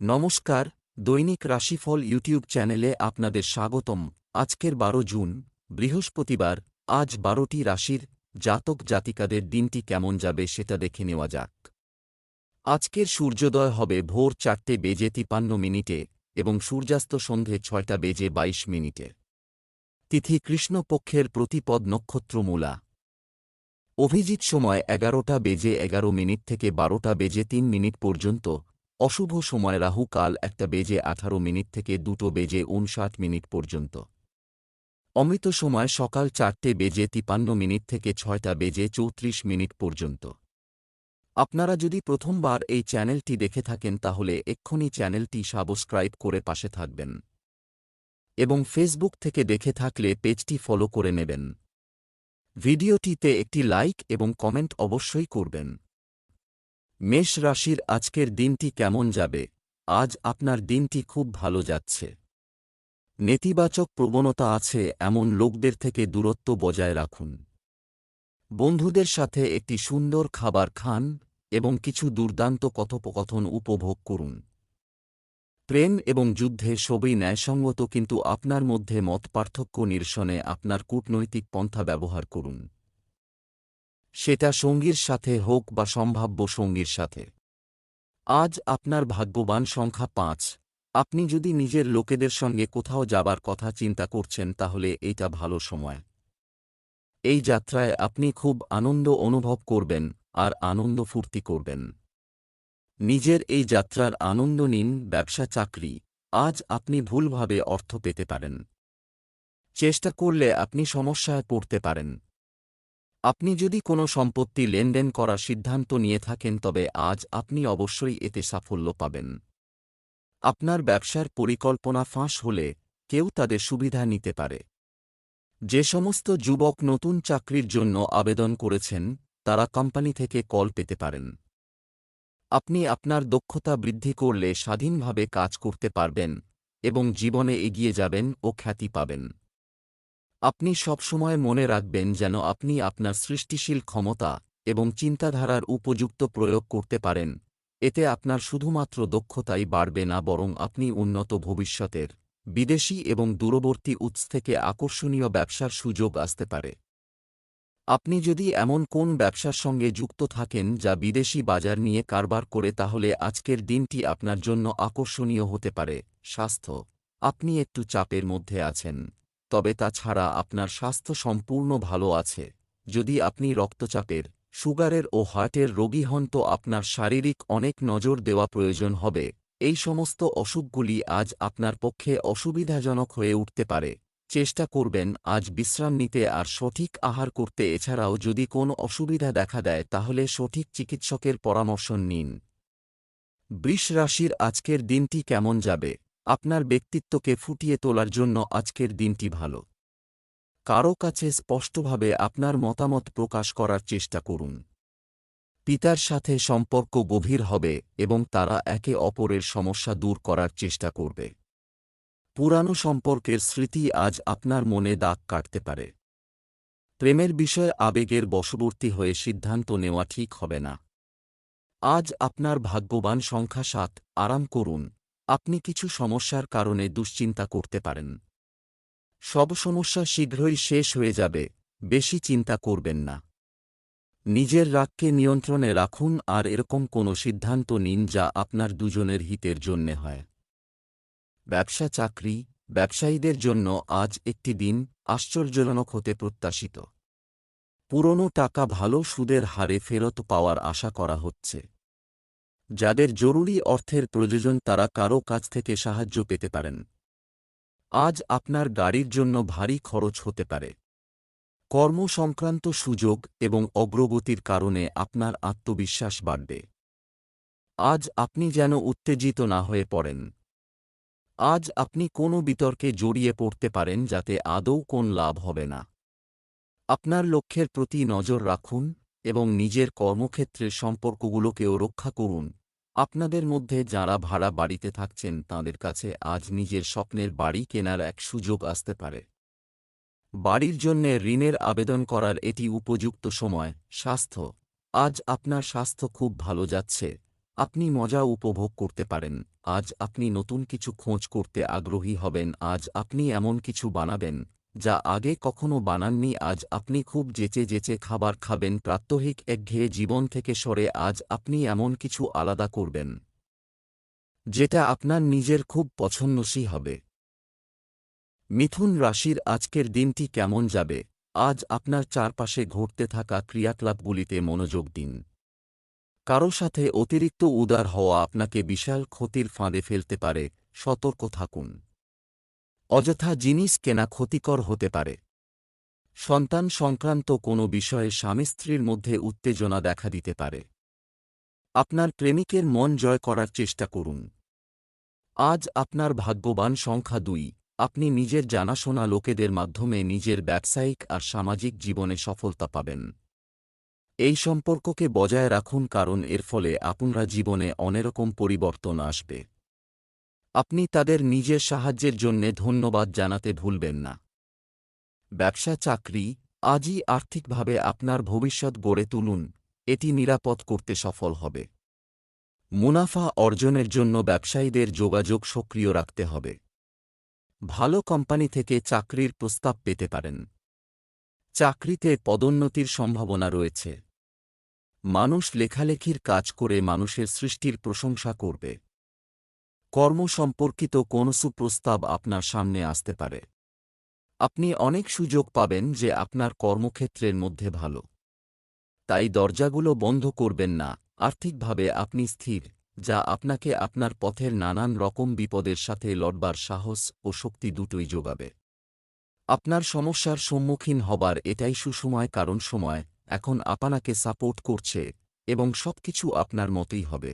নমস্কার, দৈনিক রাশিফল ইউটিউব চ্যানেলে আপনাদের স্বাগতম। আজকের বারো জুন, বৃহস্পতিবার, আজ বারোটি রাশির জাতক জাতিকাদের দিনটি কেমন যাবে সেটা দেখে নেওয়া যাক। আজকের সূর্যোদয় হবে ভোর চারটে বেজে তিপান্ন মিনিটে এবং সূর্যাস্ত সন্ধে ছয়টা বেজে বাইশ মিনিটে। তিথি কৃষ্ণপক্ষের প্রতিপদ নক্ষত্র মূলা অভিজিৎ সময় এগারোটা বেজে এগারো মিনিট থেকে বারোটা বেজে তিন মিনিট পর্যন্ত অশুভ সময় রাহু কাল একটা বেজে আঠারো মিনিট থেকে দুটো বেজে উনষাট মিনিট পর্যন্ত। অমৃত সময় সকাল চারটে বেজে তিপান্ন মিনিট থেকে ছয়টা বেজে চৌত্রিশ মিনিট পর্যন্ত। আপনারা যদি প্রথমবার এই চ্যানেলটি দেখে থাকেন তাহলে এক্ষুনি চ্যানেলটি সাবস্ক্রাইব করে পাশে থাকবেন। এবং ফেসবুক থেকে দেখে থাকলে পেজটি ফলো করে নেবেন। ভিডিওটিতে একটি লাইক এবং কমেন্ট অবশ্যই করবেন। মেষ রাশির আজকের দিনটি কেমন যাবে? আজ আপনার দিনটি খুব ভালো যাচ্ছে। নেতিবাচক প্রবণতা আছে এমন লোকদের থেকে দূরত্ব বজায় রাখুন। বন্ধুদের সাথে একটি সুন্দর খাবার খান এবং কিছু দুর্দান্ত কথোপকথন উপভোগ করুন। প্রেম এবং যুদ্ধে সবই ন্যায়সঙ্গত কিন্তু আপনার মধ্যে মত পার্থক্য নিরসনে আপনার কূটনৈতিক পন্থা ব্যবহার করুন। সেটা সঙ্গীর সাথে হোক বা সম্ভাব্য সঙ্গীর সাথে। আজ আপনার ভাগ্যবান সংখ্যা পাঁচ। আপনি যদি নিজের লোকেদের সঙ্গে কোথাও যাবার কথা চিন্তা করছেন তাহলে এইটা ভালো সময়। এই যাত্রায় আপনি খুব আনন্দ অনুভব করবেন আর আনন্দ ফুর্তি করবেন। নিজের এই যাত্রার আনন্দ নিন, ব্যবসা, চাকরি। আজ আপনি ভুলভাবে অর্থ পেতে পারেন। চেষ্টা করলে আপনি সমস্যায় পড়তে পারেন। আপনি যদি কোনো সম্পত্তি লেনদেন করার সিদ্ধান্ত নিয়ে থাকেন, তবে আজ আপনি অবশ্যই এতে সাফল্য পাবেন। আপনার ব্যবসার পরিকল্পনা ফাঁস হলে কেউ তাদের সুবিধা নিতে পারে। যে সমস্ত যুবক নতুন চাকরির জন্য আবেদন করেছেন, তারা কোম্পানি থেকে কল পেতে পারেন। আপনি আপনার দক্ষতা বৃদ্ধি করলে স্বাধীনভাবে কাজ করতে পারবেন এবং জীবনে এগিয়ে যাবেন ও খ্যাতি পাবেন। আপনি সবসময় মনে রাখবেন যেন আপনি আপনার সৃষ্টিশীল ক্ষমতা এবং চিন্তাধারার উপযুক্ত প্রয়োগ করতে পারেন। এতে আপনার শুধুমাত্র দক্ষতাই বাড়বে না, বরং আপনি উন্নত ভবিষ্যতের বিদেশি এবং দূরবর্তী উৎস থেকে আকর্ষণীয় ব্যবসার সুযোগ আসতে পারে। আপনি যদি এমন কোন ব্যবসার সঙ্গে যুক্ত থাকেন যা বিদেশি বাজার নিয়ে কারবার করে, তাহলে আজকের দিনটি আপনার জন্য আকর্ষণীয় হতে পারে। স্বাস্থ্য, আপনি একটু চাপের মধ্যে আছেন। তবে তাছাড়া আপনার স্বাস্থ্য সম্পূর্ণ ভালো আছে। যদি আপনি রক্তচাপের, সুগারের ও হার্টের রোগী হন তো আপনার শারীরিক অনেক নজর দেওয়া প্রয়োজন হবে। এই সমস্ত অসুখগুলি আজ আপনার পক্ষে অসুবিধাজনক হয়ে উঠতে পারে। চেষ্টা করবেন আজ বিশ্রাম নিতে আর সঠিক আহার করতে। এছাড়াও যদি কোনো অসুবিধা দেখা দেয় তাহলে সঠিক চিকিৎসকের পরামর্শ নিন। বৃষ রাশির আজকের দিনটি কেমন যাবে? আপনার ব্যক্তিত্বকে ফুটিয়ে তোলার জন্য আজকের দিনটি ভালো। কারও কাছে স্পষ্টভাবে আপনার মতামত প্রকাশ করার চেষ্টা করুন। পিতার সাথে সম্পর্ক গভীর হবে এবং তারা একে অপরের সমস্যা দূর করার চেষ্টা করবে। পুরানো সম্পর্কের স্মৃতি আজ আপনার মনে দাগ কাটতে পারে। প্রেমের বিষয়ে আবেগের বশবর্তী হয়ে সিদ্ধান্ত নেওয়া ঠিক হবে না। আজ আপনার ভাগ্যবান সংখ্যা সাত, আরাম করুন। আপনি কিছু সমস্যার কারণে দুশ্চিন্তা করতে পারেন। সব সমস্যা শীঘ্রই শেষ হয়ে যাবে, বেশি চিন্তা করবেন না। নিজের রাগকে নিয়ন্ত্রণে রাখুন আর এরকম কোনো সিদ্ধান্ত নিন যা আপনার দুজনের হিতের জন্যে হয়। ব্যবসা চাকরি, ব্যবসায়ীদের জন্য আজ একটি দিন আশ্চর্যজনক হতে প্রত্যাশিত। পুরনো টাকা ভালো সুদের হারে ফেরত পাওয়ার আশা করা হচ্ছে। যাদের জরুরি অর্থের প্রয়োজন তারা কারও কাছ থেকে সাহায্য পেতে পারেন। আজ আপনার গাড়ির জন্য ভারী খরচ হতে পারে। কর্ম সংক্রান্ত সুযোগ এবং অগ্রগতির কারণে আপনার আত্মবিশ্বাস বাড়বে। আজ আপনি যেন উত্তেজিত না হয়ে পড়েন। আজ আপনি কোনো বিতর্কে জড়িয়ে পড়তে পারেন যাতে আদৌ কোন লাভ হবে না। আপনার লক্ষ্যের প্রতি নজর রাখুন এবং নিজের কর্মক্ষেত্রের সম্পর্কগুলোকেও রক্ষা করুন। আপনাদের মধ্যে যাঁরা ভাড়া বাড়িতে থাকছেন, তাঁদের কাছে আজ নিজের স্বপ্নের বাড়ি কেনার এক সুযোগ আসতে পারে। বাড়ির জন্যে ঋণের আবেদন করার এটি উপযুক্ত সময়, স্বাস্থ্য। আজ আপনার স্বাস্থ্য খুব ভালো যাচ্ছে। আপনি মজা উপভোগ করতে পারেন। আজ আপনি নতুন কিছু খোঁজ করতে আগ্রহী হবেন। আজ আপনি এমন কিছু বানাবেন। যা আগে কখনো বানাননি, আজ আপনি খুব যেচে যেচে খাবার খাবেন, প্রাত্যহিক একঘেয়ে জীবন থেকে সরে আজ আপনি এমন কিছু আলাদা করবেন, যেটা আপনার নিজের খুব পছন্দসই হবে। মিথুন রাশির আজকের দিনটি কেমন যাবে? আজ আপনার চারপাশে ঘটতে থাকা ক্রিয়াকলাপগুলিতে মনোযোগ দিন। কারও সাথে অতিরিক্ত উদার হওয়া আপনাকে বিশাল ক্ষতির ফাঁদে ফেলতে পারে, সতর্ক থাকুন। অযথা জিনিস কেনা ক্ষতিকর হতে পারে। সন্তান সংক্রান্ত কোনো বিষয়ে স্বামী স্ত্রীর মধ্যে উত্তেজনা দেখা দিতে পারে। আপনার প্রেমিকের মন জয় করার চেষ্টা করুন। আজ আপনার ভাগ্যবান সংখ্যা দুই। আপনি নিজের জানাশোনা লোকেদের মাধ্যমে নিজের ব্যবসায়িক আর সামাজিক জীবনে সফলতা পাবেন। এই সম্পর্ককে বজায় রাখুন কারণ এর ফলে আপনারা জীবনে অনেরকম পরিবর্তন আসবে। আপনি তাদের নিজের সাহায্যের জন্যে ধন্যবাদ জানাতে ভুলবেন না। ব্যবসা চাকরি আজই আর্থিকভাবে আপনার ভবিষ্যৎ গড়ে তুলুন, এটি নিরাপদ করতে সফল হবে। মুনাফা অর্জনের জন্য ব্যবসায়ীদের যোগাযোগ সক্রিয় রাখতে হবে। ভালো কোম্পানি থেকে চাকরির প্রস্তাব পেতে পারেন। চাকরিতে পদোন্নতির সম্ভাবনা রয়েছে। মানুষ লেখালেখির কাজ করে মানুষের সৃষ্টির প্রশংসা করবে। কর্ম সম্পর্কিত কোন সুপ্রস্তাব আপনার সামনে আসতে পারে। আপনি অনেক সুযোগ পাবেন যে আপনার কর্মক্ষেত্রের মধ্যে ভালো। তাই দরজাগুলো বন্ধ করবেন না। আর্থিকভাবে আপনি স্থির, যা আপনাকে আপনার পথের নানান রকম বিপদের সাথে লড়বার সাহস ও শক্তি দুটোই যোগাবে। আপনার সমস্যার সম্মুখীন হবার এটাই সুসময় কারণ সময়, এখন আপনাকে সাপোর্ট করছে এবং সবকিছু আপনার মতোই হবে।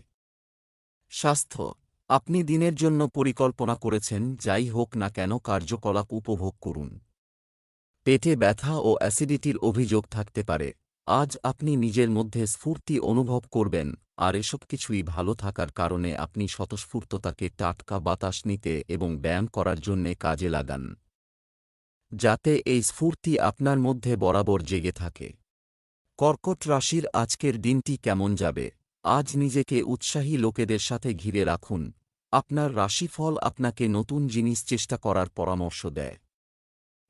স্বাস্থ্য আপনি দিনের জন্য পরিকল্পনা করেছেন, যাই হোক না কেন কার্যকলাপ উপভোগ করুন। পেটে ব্যথা ও অ্যাসিডিটির অভিযোগ থাকতে পারে। আজ আপনি নিজের মধ্যে স্ফূর্তি অনুভব করবেন, আর এসব কিছুই ভালো থাকার কারণে আপনি স্বতঃস্ফূর্ততাকে টাটকা বাতাস নিতে এবং ব্যায়াম করার জন্যে কাজে লাগান। যাতে এই স্ফূর্তি আপনার মধ্যে বরাবর জেগে থাকে। কর্কট রাশির আজকের দিনটি কেমন যাবে? আজ নিজেকে উৎসাহী লোকেদের সাথে ঘিরে রাখুন। আপনার রাশিফল আপনাকে নতুন জিনিস চেষ্টা করার পরামর্শ দেয়।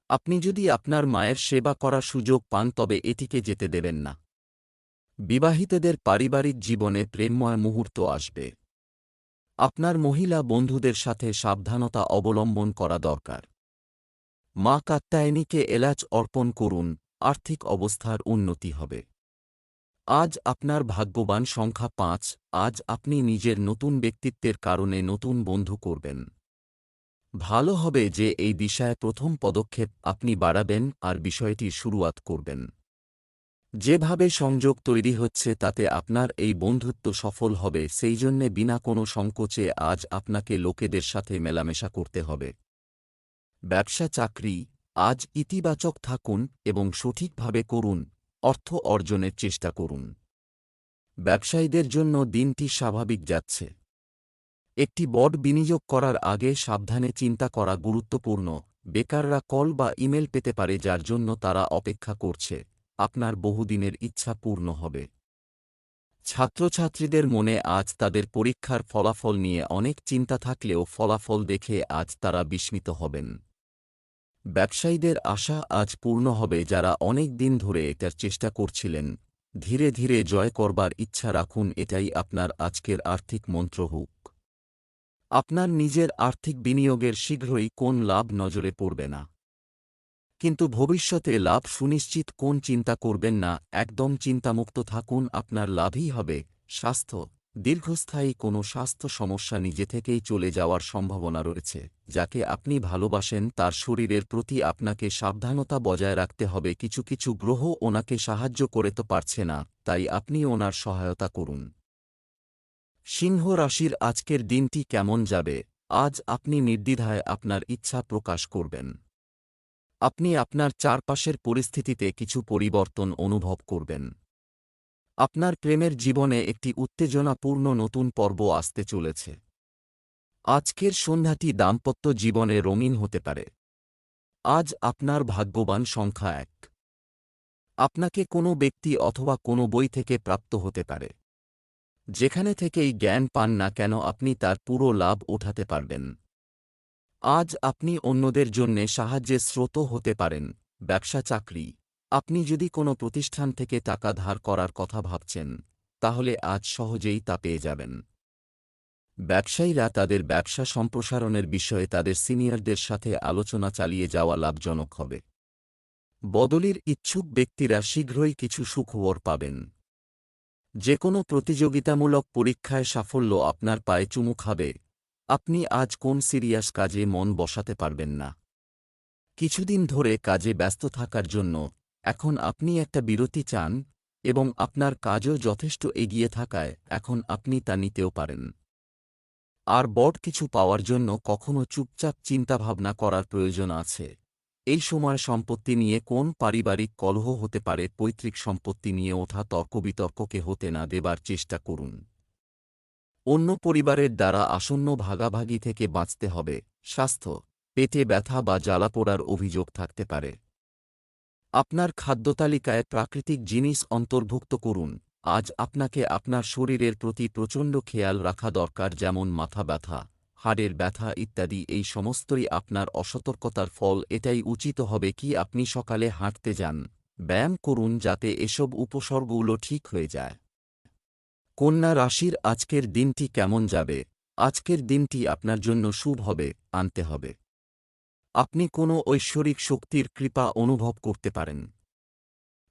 আপনি যদি আপনার মায়ের সেবা করার সুযোগ পান তবে এটিকে যেতে দেবেন না। বিবাহিতদের পারিবারিক জীবনে প্রেমময় মুহূর্ত আসবে। আপনার মহিলা বন্ধুদের সাথে সাবধানতা অবলম্বন করা দরকার। মা কাত্যায়নীকে এলাচ অর্পণ করুন, আর্থিক অবস্থার উন্নতি হবে। আজ আপনার ভাগ্যবান সংখ্যা পাঁচ, আজ আপনি নিজের নতুন ব্যক্তিত্বের কারণে নতুন বন্ধু করবেন। ভালো হবে যে এই বিষয়ে প্রথম পদক্ষেপ আপনি বাড়াবেন আর বিষয়টির শুরুয়াত করবেন। যেভাবে সংযোগ তৈরি হচ্ছে তাতে আপনার এই বন্ধুত্ব সফল হবে, সেই জন্যে বিনা কোনো সংকোচে আজ আপনাকে লোকেদের সাথে মেলামেশা করতে হবে। ব্যবসা চাকরি, আজ ইতিবাচক থাকুন এবং সঠিকভাবে করুন অর্থ অর্জনের চেষ্টা করুন। ব্যবসায়ীদের জন্য দিনটি স্বাভাবিক যাচ্ছে। একটি বড বিনিয়োগ করার আগে সাবধানে চিন্তা করা গুরুত্বপূর্ণ। বেকাররা কল বা ইমেল পেতে পারে যার জন্য তারা অপেক্ষা করছে। আপনার বহুদিনের ইচ্ছা পূর্ণ হবে। ছাত্রছাত্রীদের মনে আজ তাদের পরীক্ষার ফলাফল নিয়ে অনেক চিন্তা থাকলেও ফলাফল দেখে আজ তারা বিস্মিত হবেন। ব্যবসায়ীদের আশা আজ পূর্ণ হবে যারা অনেক দিন ধরে এটার চেষ্টা করছিলেন। ধীরে ধীরে জয় করবার ইচ্ছা রাখুন, এটাই আপনার আজকের আর্থিক মন্ত্র হোক। আপনার নিজের আর্থিক বিনিয়োগের শীঘ্রই কোন লাভ নজরে পড়বে না। কিন্তু ভবিষ্যতে লাভ সুনিশ্চিত কোন চিন্তা করবেন না, একদম চিন্তামুক্ত থাকুন, আপনার লাভই হবে, স্বাস্থ্য। দীর্ঘস্থায়ী কোনো স্বাস্থ্য সমস্যা নিজে থেকেই চলে যাওয়ার সম্ভাবনা রয়েছে, যাকে আপনি ভালোবাসেন, তার শরীরের প্রতি আপনাকে সাবধানতা বজায় রাখতে হবে, কিছু কিছু গ্রহ ওনাকে সাহায্য করে তো পারছে না, তাই আপনি ওনার সহায়তা করুন। সিংহ রাশির আজকের দিনটি কেমন যাবে? আজ আপনি নির্দ্বিধায় আপনার ইচ্ছা প্রকাশ করবেন। আপনি আপনার চারপাশের পরিস্থিতিতে কিছু পরিবর্তন অনুভব করবেন। আপনার প্রেমের জীবনে একটি উত্তেজনাপূর্ণ নতুন পর্ব আসতে চলেছে। আজকের সন্ধ্যাটি দাম্পত্য জীবনে রঙিন হতে পারে। আজ আপনার ভাগ্যবান সংখ্যা এক। আপনাকে কোনো ব্যক্তি অথবা কোনো বই থেকে প্রাপ্ত হতে পারে। যেখানে থেকেই জ্ঞান পান না কেন আপনি তার পুরো লাভ ওঠাতে পারবেন। আজ আপনি অন্যদের জন্যে সাহায্যের স্রোত হতে পারেন, ব্যবসা, চাকরি। আপনি যদি কোনো প্রতিষ্ঠান থেকে টাকা ধার করার কথা ভাবছেন, তাহলে আজ সহজেই তা পেয়ে যাবেন। ব্যবসায়ীরা তাদের ব্যবসা সম্প্রসারণের বিষয়ে তাদের সিনিয়রদের সাথে আলোচনা চালিয়ে যাওয়া লাভজনক হবে। বদলির ইচ্ছুক ব্যক্তিরা শীঘ্রই কিছু সুখবর পাবেন। যে কোনো প্রতিযোগিতামূলক পরীক্ষায় সাফল্য আপনার পায়ে চুমু খাবে। আপনি আজ কোন সিরিয়াস কাজে মন বসাতে পারবেন না। কিছুদিন ধরে কাজে ব্যস্ত থাকার জন্য এখন আপনি একটা বিরতি চান এবং আপনার কাজও যথেষ্ট এগিয়ে থাকায় এখন আপনি তা নিতেও পারেন। আর বড় কিছু পাওয়ার জন্য কখনো চুপচাপ চিন্তাভাবনা করার প্রয়োজন আছে। এই সময় সম্পত্তি নিয়ে কোন পারিবারিক কলহ হতে পারে পৈতৃক সম্পত্তি নিয়ে ওঠা তর্কবিতর্ককে হতে না দেবার চেষ্টা করুন। অন্য পরিবারের দ্বারা আসন্ন ভাগাভাগি থেকে বাঁচতে হবে। স্বাস্থ্য, পেটে ব্যথা বা জ্বালা পোড়ার অভিযোগ থাকতে পারে। আপনার খাদ্যতালিকায় প্রাকৃতিক জিনিস অন্তর্ভুক্ত করুন। আজ আপনাকে আপনার শরীরের প্রতি প্রচণ্ড খেয়াল রাখা দরকার, যেমন মাথা ব্যথা, হাড়ের ব্যথা ইত্যাদি। এই সমস্তই আপনার অসতর্কতার ফল। এটাই উচিত হবে কি আপনি সকালে হাঁটতে যান। ব্যায়াম করুন যাতে এসব উপসর্গগুলো ঠিক হয়ে যায়। কন্যা রাশির আজকের দিনটি কেমন যাবে? আজকের দিনটি আপনার জন্য শুভ হবে, আনতে হবে। আপনি কোনো ঐশ্বরিক শক্তির কৃপা অনুভব করতে পারেন।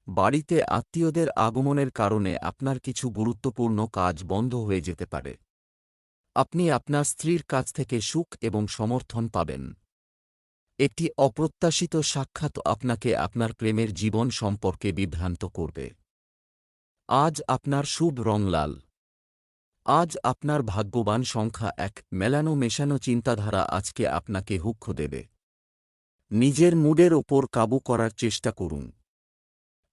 বাড়িতে আত্মীয়দের আগমনের কারণে আপনার কিছু গুরুত্বপূর্ণ কাজ বন্ধ হয়ে যেতে পারে। আপনি আপনার স্ত্রীর কাছ থেকে সুখ এবং সমর্থন পাবেন। একটি অপ্রত্যাশিত সাক্ষাৎ আপনাকে আপনার প্রেমের জীবন সম্পর্কে বিভ্রান্ত করবে। আজ আপনার শুভ রং লাল। আজ আপনার ভাগ্যবান সংখ্যা এক মেলানো মেশানো চিন্তাধারা আজকে আপনাকে হুক্ষ দেবে। নিজের মুডের ওপর কাবু করার চেষ্টা করুন।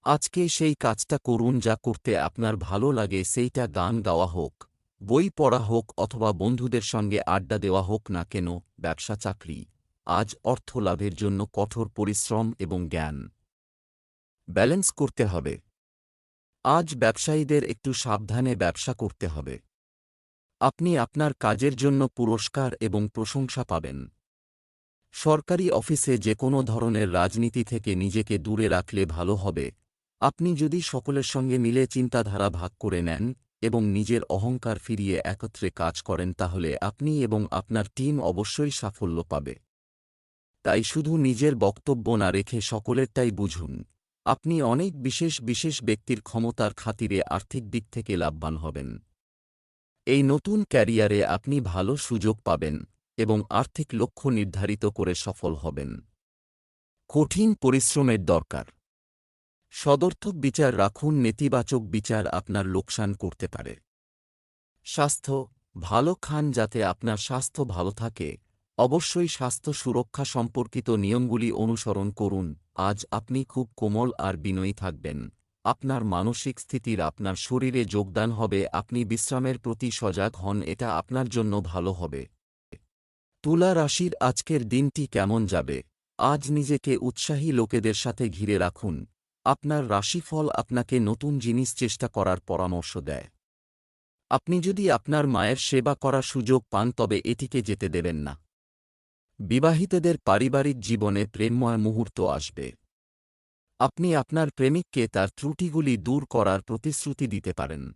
আজকে সেই কাজটা করুন যা করতে আপনার ভালো লাগে, সেইটা গান গাওয়া হোক, বই পড়া হোক অথবা বন্ধুদের সঙ্গে আড্ডা দেওয়া হোক না কেন, ব্যবসা চাকরি। আজ অর্থ লাভের জন্য কঠোর পরিশ্রম এবং জ্ঞান। ব্যালেন্স করতে হবে। আজ ব্যবসায়ীদের একটু সাবধানে ব্যবসা করতে হবে। আপনি আপনার কাজের জন্য পুরস্কার এবং প্রশংসা পাবেন। সরকারি অফিসে যে কোনো ধরনের রাজনীতি থেকে নিজেকে দূরে রাখলে ভালো হবে। আপনি যদি সকলের সঙ্গে মিলে চিন্তাধারা ভাগ করে নেন এবং নিজের অহংকার ফিরিয়ে একত্রে কাজ করেন, তাহলে আপনি এবং আপনার টিম অবশ্যই সাফল্য পাবে। তাই শুধু নিজের বক্তব্য না রেখে সকলেরটাই বুঝুন। আপনি অনেক বিশেষ বিশেষ ব্যক্তির ক্ষমতার খাতিরে আর্থিক দিক থেকে লাভবান হবেন। এই নতুন ক্যারিয়ারে আপনি ভালো সুযোগ পাবেন। এবং আর্থিক লক্ষ্য নির্ধারিত করে সফল হবেন। কঠিন পরিশ্রমের দরকার। সদর্থক বিচার রাখুন, নেতিবাচক বিচার আপনার লোকসান করতে পারে। স্বাস্থ্য, ভালো খান যাতে আপনার স্বাস্থ্য ভালো থাকে, অবশ্যই স্বাস্থ্য সুরক্ষা সম্পর্কিত নিয়মগুলি অনুসরণ করুন, আজ আপনি খুব কোমল আর বিনয়ী থাকবেন। আপনার মানসিক স্থিতির আপনার শরীরে যোগদান হবে, আপনি বিশ্রামের প্রতি সজাগ হন, এটা আপনার জন্য ভালো হবে। তুলা রাশির আজকের দিনটি কেমন যাবে? আজ নিজেকে উৎসাহী লোকেদের সাথে ঘিরে রাখুন। আপনার রাশিফল আপনাকে নতুন জিনিস চেষ্টা করার পরামর্শ দেয়। আপনি যদি আপনার মায়ের সেবা করার সুযোগ পান তবে এটিকে যেতে দেবেন না। বিবাহিতদের পারিবারিক জীবনে প্রেমময় মুহূর্ত আসবে। আপনি আপনার প্রেমিককে তার ত্রুটিগুলি দূর করার প্রতিশ্রুতি দিতে পারেন।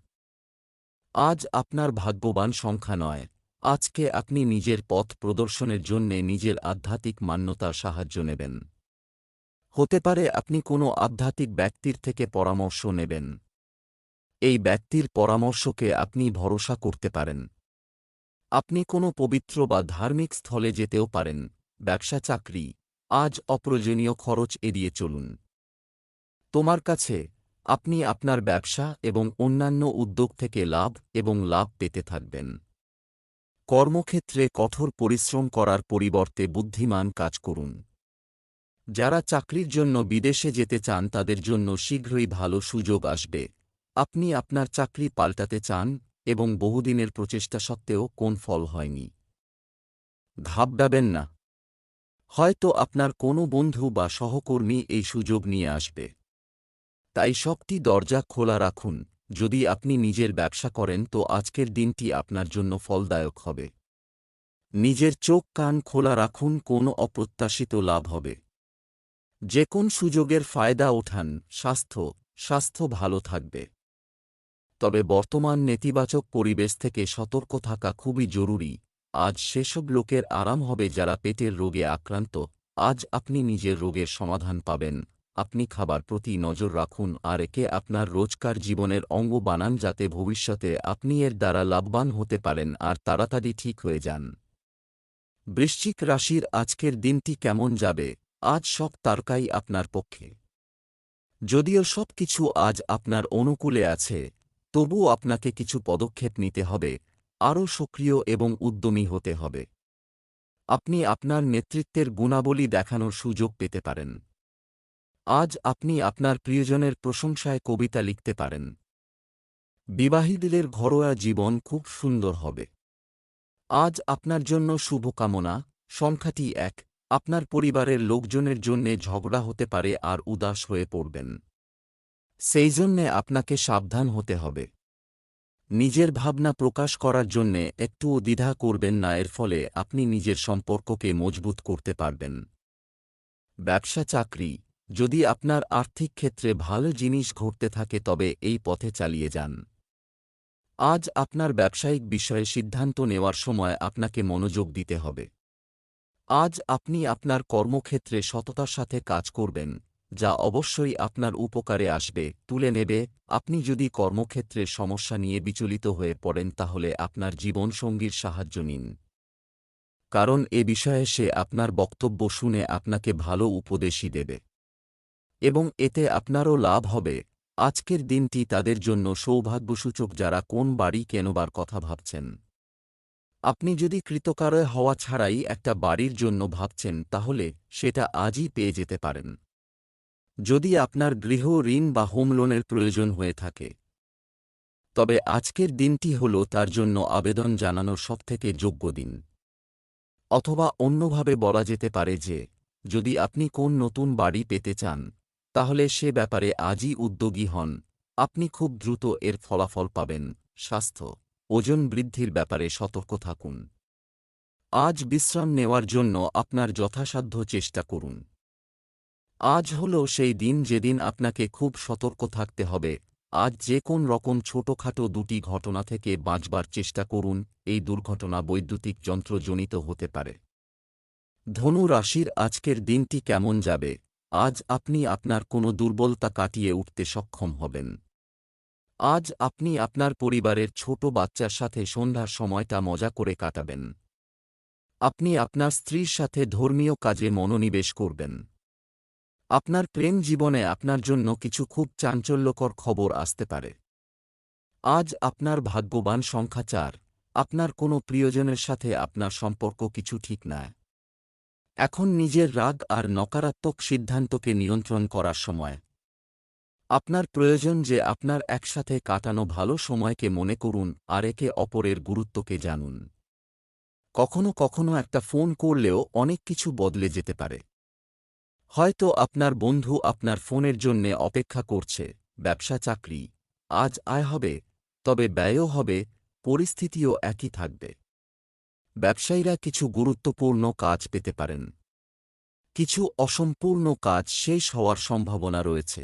আজ আপনার ভাগ্যবান সংখ্যা নয়। আজকে আপনি নিজের পথ প্রদর্শনের জন্যে নিজের আধ্যাত্মিক মান্যতার সাহায্য নেবেন। হতে পারে আপনি কোনো আধ্যাত্মিক ব্যক্তির থেকে পরামর্শ নেবেন। এই ব্যক্তির পরামর্শকে আপনি ভরসা করতে পারেন। আপনি কোনো পবিত্র বা ধার্মিক স্থলে যেতেও পারেন, ব্যবসা, চাকরি, আজ অপ্রয়োজনীয় খরচ এড়িয়ে চলুন। তোমার কাছে আপনি আপনার ব্যবসা এবং অন্যান্য উদ্যোগ থেকে লাভ এবং লাভ পেতে থাকবেন। কর্মক্ষেত্রে কঠোর পরিশ্রম করার পরিবর্তে বুদ্ধিমান কাজ করুন। যারা চাকরির জন্য বিদেশে যেতে চান তাদের জন্য শীঘ্রই ভালো সুযোগ আসবে। আপনি আপনার চাকরি পাল্টাতে চান এবং বহুদিনের প্রচেষ্টা সত্ত্বেও কোন ফল হয়নি। ঘাবড়াবেন না। হয়তো আপনার কোনো বন্ধু বা সহকর্মী এই সুযোগ নিয়ে আসবে। তাই সবটি দরজা খোলা রাখুন। যদি আপনি নিজের ব্যবসা করেন, তো আজকের দিনটি আপনার জন্য ফলদায়ক হবে। নিজের চোখ কান খোলা রাখুন, কোনো অপ্রত্যাশিত লাভ হবে। যে কোন সুযোগের ফায়দা ওঠান, স্বাস্থ্য স্বাস্থ্য ভালো থাকবে। তবে বর্তমান নেতিবাচক পরিবেশ থেকে সতর্ক থাকা খুবই জরুরি। আজ সেসব লোকের আরাম হবে যারা পেটের রোগে আক্রান্ত। আজ আপনি নিজের রোগের সমাধান পাবেন। আপনি খাবার প্রতি নজর রাখুন আর একে আপনার রোজকার জীবনের অঙ্গ বানান যাতে ভবিষ্যতে আপনি এর দ্বারা লাভবান হতে পারেন আর তাড়াতাড়ি ঠিক হয়ে যান। বৃশ্চিক রাশির আজকের দিনটি কেমন যাবে? আজ সব তারকাই আপনার পক্ষে। যদিও সব কিছু আজ আপনার অনুকূলে আছে, তবুও আপনাকে কিছু পদক্ষেপ নিতে হবে, আরও সক্রিয় এবং উদ্যমী হতে হবে। আপনি আপনার নেতৃত্বের গুণাবলী দেখানোর সুযোগ পেতে পারেন। আজ আপনি আপনার প্রিয়জনের প্রশংসায় কবিতা লিখতে পারেন। বিবাহীদের ঘরোয়া জীবন খুব সুন্দর হবে। আজ আপনার জন্য শুভকামনা, সংখ্যাটি এক, আপনার পরিবারের লোকজনের জন্যে ঝগড়া হতে পারে আর উদাস হয়ে পড়বেন। সেই জন্যে আপনাকে সাবধান হতে হবে। নিজের ভাবনা প্রকাশ করার জন্যে একটুও দ্বিধা করবেন না, এর ফলে আপনি নিজের সম্পর্ককে মজবুত করতে পারবেন। ব্যবসা চাকরি যদি আপনার আর্থিক ক্ষেত্রে ভালো জিনিস ঘটতে থাকে তবে এই পথে চালিয়ে যান। আজ আপনার ব্যবসায়িক বিষয়ে সিদ্ধান্ত নেওয়ার সময় আপনাকে মনোযোগ দিতে হবে। আজ আপনি আপনার কর্মক্ষেত্রে সততার সাথে কাজ করবেন, যা অবশ্যই আপনার উপকারে আসবে। তুলে নেবে, আপনি যদি কর্মক্ষেত্রে সমস্যা নিয়ে বিচলিত হয়ে পড়েন তাহলে আপনার জীবনসঙ্গীর সাহায্য নিন। কারণ এ বিষয়ে সে আপনার বক্তব্য শুনে আপনাকে ভালো উপদেশই দেবে। এবং এতে আপনারও লাভ হবে। আজকের দিনটি তাদের জন্য সৌভাগ্যসূচক যারা কোন বাড়ি কেনবার কথা ভাবছেন। আপনি যদি কৃতকারয় হওয়া ছাড়াই একটা বাড়ির জন্য ভাবছেন, তাহলে সেটা আজই পেয়ে যেতে পারেন। যদি আপনার গৃহ ঋণ বা হোম লোনের প্রয়োজন হয়ে থাকে। তবে আজকের দিনটি হল তার জন্য আবেদন জানানোর সবথেকে যোগ্য দিন। অথবা অন্যভাবে বলা যেতে পারে যে, যদি আপনি কোন নতুন বাড়ি পেতে চান তাহলে সে ব্যাপারে আজই উদ্যোগী হন। আপনি খুব দ্রুত এর ফলাফল পাবেন। স্বাস্থ্য। ওজন বৃদ্ধির ব্যাপারে সতর্ক থাকুন। আজ বিশ্রাম নেওয়ার জন্য আপনার যথাসাধ্য চেষ্টা করুন। আজ হল সেই দিন যেদিন আপনাকে খুব সতর্ক থাকতে হবে। আজ যে কোন রকম ছোটখাটো দুটি ঘটনা থেকে বাঁচবার চেষ্টা করুন। এই দুর্ঘটনা বৈদ্যুতিক যন্ত্রজনিত হতে পারে। ধনু রাশির আজকের দিনটি কেমন যাবে? আজ আপনি আপনার কোনো দুর্বলতা কাটিয়ে উঠতে সক্ষম হবেন। আজ আপনি আপনার পরিবারের ছোট বাচ্চার সাথে সন্ধ্যার সময়টা মজা করে কাটাবেন। আপনি আপনার স্ত্রীর সাথে ধর্মীয় কাজে মনোনিবেশ করবেন। আপনার প্রেম জীবনে আপনার জন্য কিছু খুব চাঞ্চল্যকর খবর আসতে পারে। আজ আপনার ভাগ্যবান সংখ্যা চার। আপনার কোনো প্রিয়জনের সাথে আপনার সম্পর্ক কিছু ঠিক নয়। এখন নিজের রাগ আর নকারাত্মক সিদ্ধান্তকে নিয়ন্ত্রণ করার সময়। আপনার প্রয়োজন যে আপনার একসাথে কাটানো ভালো সময়কে মনে করুন আর একে অপরের গুরুত্বকে জানুন। কখনো কখনো একটা ফোন করলেও অনেক কিছু বদলে যেতে পারে। হয়তো আপনার বন্ধু আপনার ফোনের জন্যে অপেক্ষা করছে, ব্যবসা, চাকরি। আজ আয় হবে, তবে ব্যয়ও হবে, পরিস্থিতিও একই থাকবে। ব্যবসায়ীরা কিছু গুরুত্বপূর্ণ কাজ পেতে পারেন। কিছু অসম্পূর্ণ কাজ শেষ হওয়ার সম্ভাবনা রয়েছে।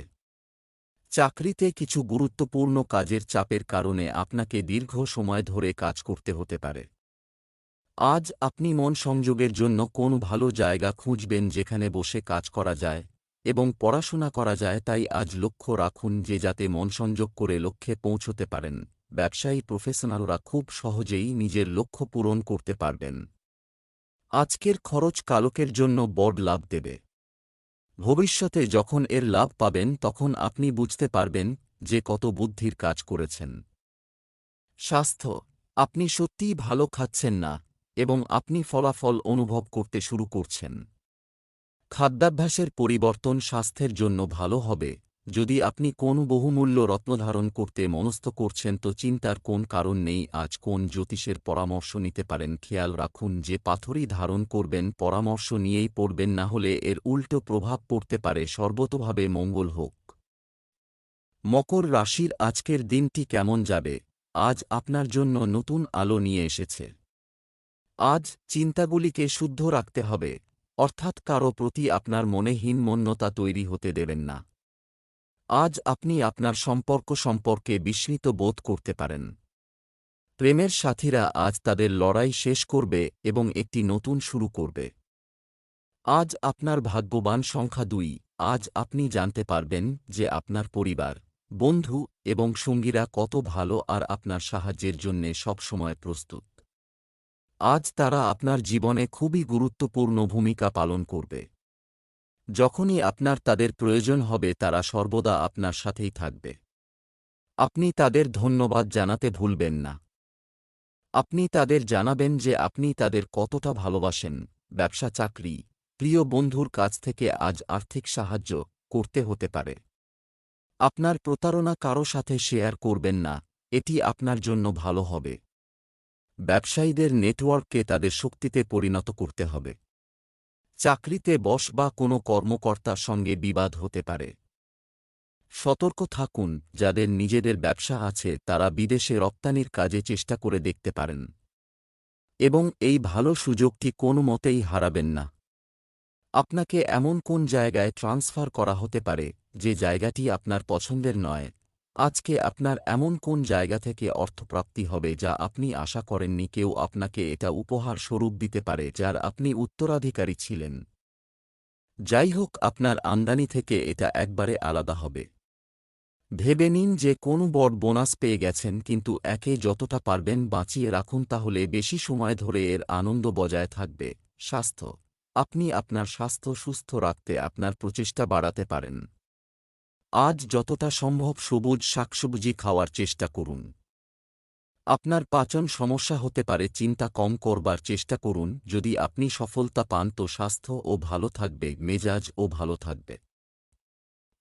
চাকরিতে কিছু গুরুত্বপূর্ণ কাজের চাপের কারণে আপনাকে দীর্ঘ সময় ধরে কাজ করতে হতে পারে। আজ আপনি মন সংযোগের জন্য কোন ভালো জায়গা খুঁজবেন যেখানে বসে কাজ করা যায় এবং পড়াশোনা করা যায় তাই আজ লক্ষ্য রাখুন যে যাতে মন সংযোগ করে লক্ষ্যে পৌঁছতে পারেন। ব্যবসায়ী প্রফেশনালরা খুব সহজেই নিজের লক্ষ্য পূরণ করতে পারবেন। আজকের খরচ কালকের জন্য বড় লাভ দেবে। ভবিষ্যতে যখন এর লাভ পাবেন, তখন আপনি বুঝতে পারবেন যে কত বুদ্ধির কাজ করেছেন। স্বাস্থ্য, আপনি সত্যিই ভালো খাচ্ছেন না এবং আপনি ফলাফল অনুভব করতে শুরু করছেন। খাদ্যাভ্যাসের পরিবর্তন স্বাস্থ্যের জন্য ভালো হবে। যদি আপনি কোন বহুমূল্য রত্ন ধারণ করতে মনস্থ করছেন তো চিন্তার কোন কারণ নেই, আজ কোন জ্যোতিষের পরামর্শ নিতে পারেন। খেয়াল রাখুন যে পাথরই ধারণ করবেন, পরামর্শ নিয়েই পড়বেন, না হলে এর উল্টো প্রভাব পড়তে পারে। সর্বতভাবে মঙ্গল হোক। মকর রাশির আজকের দিনটি কেমন যাবে? আজ আপনার জন্য নতুন আলো নিয়ে এসেছে। আজ চিন্তাগুলিকে শুদ্ধ রাখতে হবে। অর্থাৎ কারও প্রতি আপনার মনে হীনমন্যতা তৈরি হতে দেবেন না। আজ আপনি আপনার সম্পর্ক সম্পর্কে বিস্মিত বোধ করতে পারেন। প্রেমের সাথীরা আজ তাদের লড়াই শেষ করবে এবং একটি নতুন শুরু করবে। আজ আপনার ভাগ্যবান সংখ্যা দুই। আজ আপনি জানতে পারবেন যে আপনার পরিবার, বন্ধু এবং সঙ্গীরা কত ভালো আর আপনার সাহায্যের জন্যে সবসময় প্রস্তুত। আজ তারা আপনার জীবনে খুবই গুরুত্বপূর্ণ ভূমিকা পালন করবে। যখনই আপনার তাদের প্রয়োজন হবে তারা সর্বদা আপনার সাথেই থাকবে। আপনি তাদের ধন্যবাদ জানাতে ভুলবেন না। আপনি তাদের জানাবেন যে আপনি তাদের কতটা ভালোবাসেন, ব্যবসা, চাকরি, প্রিয় বন্ধুর কাছ থেকে আজ আর্থিক সাহায্য করতে হতে পারে। আপনার প্রতারণা কারও সাথে শেয়ার করবেন না, এটি আপনার জন্য ভালো হবে। ব্যবসায়ীদের নেটওয়ার্ককে তাদের শক্তিতে পরিণত করতে হবে। চাকরিতে বস বা কোনো কর্মকর্তার সঙ্গে বিবাদ হতে পারে। সতর্ক থাকুন, যাদের নিজেদের ব্যবসা আছে, তারা বিদেশে রপ্তানির কাজে চেষ্টা করে দেখতে পারেন। এবং এই ভালো সুযোগটি কোনো মতেই হারাবেন না। আপনাকে এমন কোন জায়গায় ট্রান্সফার করা হতে পারে, যে জায়গাটি আপনার পছন্দের নয়? আজকে আপনার এমন কোন জায়গা থেকে অর্থপ্রাপ্তি হবে যা আপনি আশা করেননি কেউ আপনাকে এটা উপহার স্বরূপ দিতে পারে যার আপনি উত্তরাধিকারী ছিলেন। যাই হোক, আপনার আমদানি থেকে এটা একবারে আলাদা হবে। ভেবে নিন যে কোন বড় বোনাস পেয়ে গেছেন, কিন্তু একে যতটা পারবেন বাঁচিয়ে রাখুন, তাহলে বেশি সময় ধরে এর আনন্দ বজায় থাকবে। স্বাস্থ্য। আপনি আপনার স্বাস্থ্য সুস্থ রাখতে আপনার প্রচেষ্টা বাড়াতে পারেন। আজ যতটা সম্ভব সবুজ শাকসবজি খাওয়ার চেষ্টা করুন। আপনার পাচন সমস্যা হতে পারে, চিন্তা কম করবার চেষ্টা করুন। যদি আপনি সফলতা পান, তো স্বাস্থ্য ও ভালো থাকবে, মেজাজ ও ভালো থাকবে।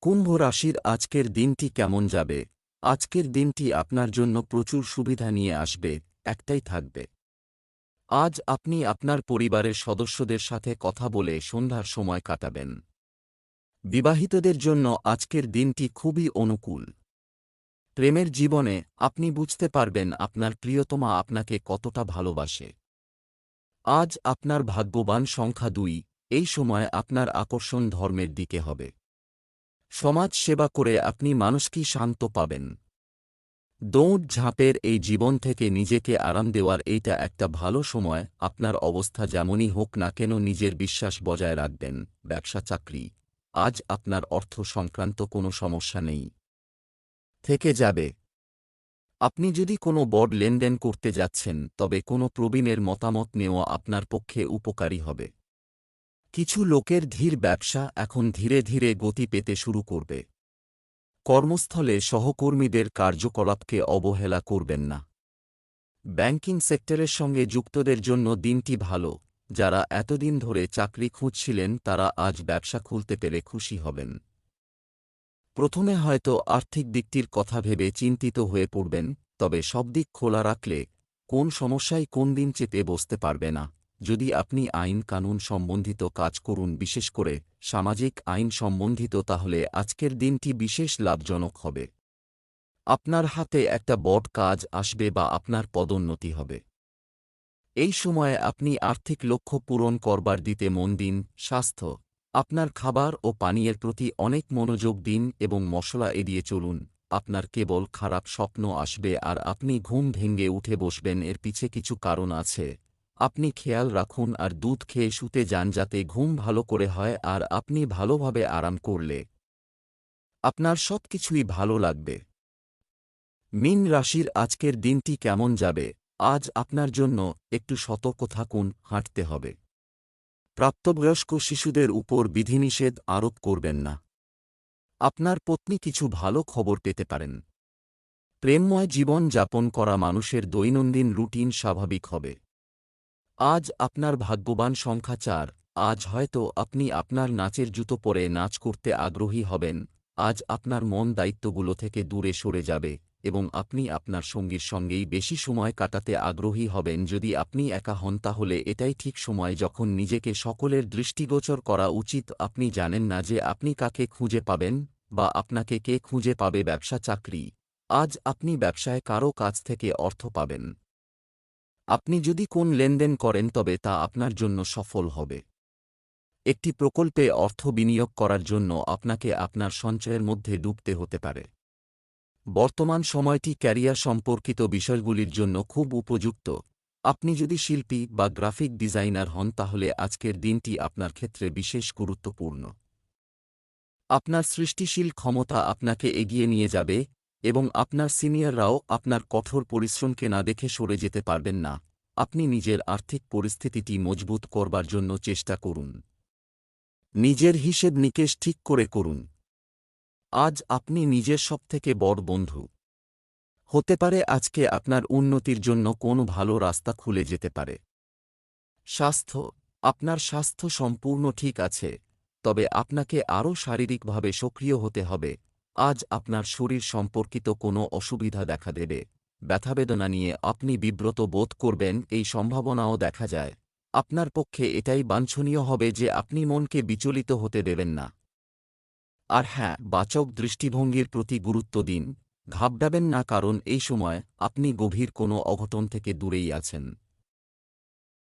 কুম্ভ রাশির আজকের দিনটি কেমন যাবে? আজকের দিনটি আপনার জন্য প্রচুর সুবিধা নিয়ে আসবে, একটাই থাকবে। আজ আপনি আপনার পরিবারের সদস্যদের সাথে কথা বলে সন্ধ্যার সময় কাটাবেন। বিবাহিতদের জন্য আজকের দিনটি খুবই অনুকূল। প্রেমের জীবনে আপনি বুঝতে পারবেন আপনার প্রিয়তমা আপনাকে কতটা ভালোবাসে। আজ আপনার ভাগ্যবান সংখ্যা দুই, এই সময় আপনার আকর্ষণ ধর্মের দিকে হবে। সমাজ সেবা করে আপনি মানুষকে শান্ত পাবেন। দৌড় ঝাঁপের এই জীবন থেকে নিজেকে আরাম দেওয়ার এইটা একটা ভালো সময়, আপনার অবস্থা যেমনই হোক না কেন নিজের বিশ্বাস বজায় রাখবেন ব্যবসা চাকরি আজ আপনার অর্থ সংক্রান্ত কোনো সমস্যা নেই। থেকে যাবে। আপনি যদি কোনো বড় লেনদেন করতে যাচ্ছেন, তবে কোনো প্রবীণের মতামত নেওয়া আপনার পক্ষে উপকারী হবে। কিছু লোকের ধীর ব্যবসা এখন ধীরে ধীরে গতি পেতে শুরু করবে। কর্মস্থলে সহকর্মীদের কার্যকলাপকে অবহেলা করবেন না। ব্যাংকিং সেক্টরের সঙ্গে যুক্তদের জন্য দিনটি ভালো। যারা এতদিন ধরে চাকরি খুঁজছিলেন তারা আজ ব্যবসা খুলতে পেরে খুশি হবেন। প্রথমে হয়তো আর্থিক দিকটির কথা ভেবে চিন্তিত হয়ে পড়বেন, তবে সব দিক খোলা রাখলে কোন সমস্যায় কোন দিন চেপে বসতে পারবে না। যদি আপনি আইন কানুন সম্বন্ধিত কাজ করুন, বিশেষ করে সামাজিক আইন সম্বন্ধিত, তাহলে আজকের দিনটি বিশেষ লাভজনক হবে। আপনার হাতে একটা বট কাজ আসবে বা আপনার পদোন্নতি হবে। এই সময়ে আপনি আর্থিক লক্ষ্য পূরণ করবার দিতে মন দিন, স্বাস্থ্য, আপনার খাবার ও পানীয়ের প্রতি অনেক মনোযোগ দিন এবং মশলা এড়িয়ে চলুন, আপনার কেবল খারাপ স্বপ্ন আসবে আর আপনি ঘুম ভেঙ্গে উঠে বসবেন এর পিছে কিছু কারণ আছে। আপনি খেয়াল রাখুন আর দুধ খেয়ে শুতে যান যাতে ঘুম ভালো করে হয় আর আপনি ভালোভাবে আরাম করলে আপনার সব কিছুই ভালো লাগবে। মিন রাশির আজকের দিনটি কেমন যাবে? আজ আপনার জন্য একটু সতর্ক থাকুন, হাঁটতে হবে। প্রাপ্তবয়স্ক শিশুদের উপর বিধিনিষেধ আরোপ করবেন না। আপনার পত্নী কিছু ভালো খবর পেতে পারেন। প্রেমময় জীবন যাপন করা মানুষের দৈনন্দিন রুটিন স্বাভাবিক হবে। আজ আপনার ভাগ্যবান সংখ্যা চার, আজ হয়তো আপনি আপনার নাচের জুতো পরে নাচ করতে আগ্রহী হবেন, আজ আপনার মন দায়িত্বগুলো থেকে দূরে সরে যাবে। এবং আপনি আপনার সঙ্গীর সঙ্গেই বেশি সময় কাটাতে আগ্রহী হবেন যদি আপনি একা হন তাহলে এটাই ঠিক সময় যখন নিজেকে সকলের দৃষ্টিগোচর করা উচিত। আপনি জানেন না যে আপনি কাকে খুঁজে পাবেন বা আপনাকে কে খুঁজে পাবে ব্যবসা চাকরি। আজ আপনি ব্যবসায় কারও কাছ থেকে অর্থ পাবেন। আপনি যদি কোন লেনদেন করেন তবে তা আপনার জন্য সফল হবে। একটি প্রকল্পে অর্থ বিনিয়োগ করার জন্য আপনাকে আপনার সঞ্চয়ের মধ্যে ডুবতে হতে পারে। বর্তমান সময়টি ক্যারিয়ার সম্পর্কিত বিষয়গুলির জন্য খুব উপযুক্ত। আপনি যদি শিল্পী বা গ্রাফিক ডিজাইনার হন, তাহলে আজকের দিনটি আপনার ক্ষেত্রে বিশেষ গুরুত্বপূর্ণ। আপনার সৃষ্টিশীল ক্ষমতা আপনাকে এগিয়ে নিয়ে যাবে এবং আপনার সিনিয়ররাও আপনার কঠোর পরিশ্রমকে না দেখে সরে যেতে পারবেন না। আপনি নিজের আর্থিক পরিস্থিতিটি মজবুত করবার জন্য চেষ্টা করুন। নিজের হিসেব নিকেশ ঠিক করে করুন। আজ আপনি নিজের সবথেকে বড় বন্ধু। হতে পারে আজকে আপনার উন্নতির জন্য কোনো ভালো রাস্তা খুলে যেতে পারে। স্বাস্থ্য, আপনার স্বাস্থ্য সম্পূর্ণ ঠিক আছে, তবে আপনাকে আরও শারীরিকভাবে সক্রিয় হতে হবে। আজ আপনার শরীর সম্পর্কিত কোনো অসুবিধা দেখা দেবে। ব্যথাবেদনা নিয়ে আপনি বিব্রত বোধ করবেন, এই সম্ভাবনাও দেখা যায়। আপনার পক্ষে এটাই বাঞ্ছনীয় হবে যে আপনি মনকে বিচলিত হতে দেবেন না। আর হ্যাঁ বাচক দৃষ্টিভঙ্গির প্রতি গুরুত্ব দিন। ঘাবড়াবেন না কারণ এই সময় আপনি গভীর কোনো অঘটন থেকে দূরেই আছেন।